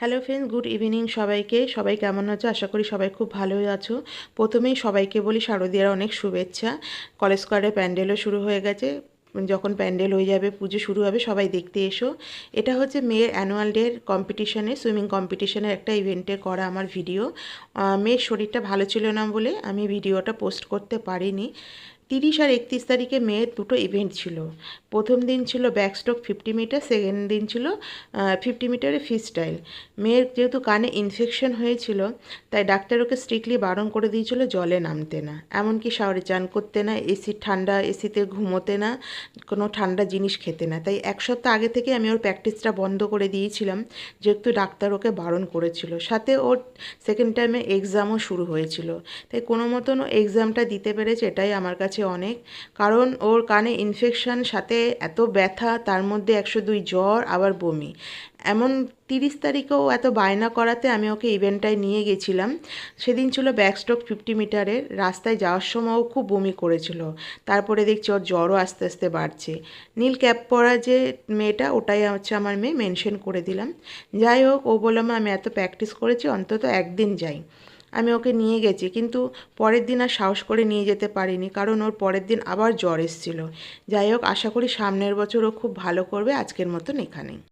Hello friends good evening সবাইকে। সবাই কেমন আছো? আশা করি সবাই খুব ভালোই আছো। প্রথমেই সবাইকে বলি শারদীয়ার অনেক শুভেচ্ছা। কলেজ স্কোয়ারে প্যান্ডেলও শুরু হয়ে গেছে। যখন প্যান্ডেল হয়ে যাবে, পুজো শুরু হবে, সবাই দেখতে এসো। এটা হচ্ছে মেয়ের অ্যানুয়াল ডের কম্পিটিশনে সুইমিং কম্পিটিশনের একটা ইভেন্টে করা আমার ভিডিও মেয়ের শরীরটা ভালো ছিল না বলে আমি ভিডিওটা পোস্ট করতে পারিনি। তিরিশ আর একত্রিশ তারিখে মেয়ের দুটো ইভেন্ট ছিল। প্রথম দিন ছিল ব্যাকস্ট্রোক ফিফটি মিটার সেকেন্ড দিন ছিল ফিফটি মিটারে ফি স্টাইল মেয়ের যেহেতু কানে ইনফেকশন হয়েছিল, তাই ডাক্তার ওকে স্ট্রিক্টলি বারণ করে দিয়েছিল জলে নামতে না। এমনকি শাওয়ারে চান করতে না এসি ঠান্ডা এসিতে ঘুমোতে না, কোনো ঠান্ডা জিনিস খেতে না। তাই এক সপ্তাহ আগে থেকে আমি ওর প্র্যাকটিসটা বন্ধ করে দিয়েছিলাম, যেহেতু ডাক্তার ওকে বারণ করেছিল। সাথে ওর সেকেন্ড টাইমে এক্সামও শুরু হয়েছিল। তাই কোনো মতন ও এক্সামটা দিতে পেরেছে, এটাই আমার কাছে অনেক। কারণ ওর কানে ইনফেকশান সাথে এত ব্যথা, তার মধ্যে একশো দুই জ্বর, আবার বমি। এমন তিরিশ তারিখেও এত বায়না করাতে আমি ওকে ইভেন্টটায় নিয়ে গেছিলাম। সেদিন ছিল ব্যাকস্ট্রোক ফিফটি মিটারের। রাস্তায় যাওয়ার সময়ও খুব বমি করেছিল। তারপরে দেখছি ওর জ্বরও আস্তে আস্তে বাড়ছে। নীল ক্যাপ পরা যে মেয়েটা, ওটাই হচ্ছে আমার মেয়ে মেনশন করে দিলাম। যাই হোক, ও বললাম আমি এত প্র্যাকটিস করেছি, অন্তত একদিন যাই। আমি ওকে নিয়ে গেছি, কিন্তু পরের দিন আর সাহস করে নিয়ে যেতে পারিনি, কারণ ওর পরের দিন আবার জ্বর এসেছিল। যাই হোক, আশা করি সামনের বছর ও খুব ভালো করবে, আজকের মতন এখানেই।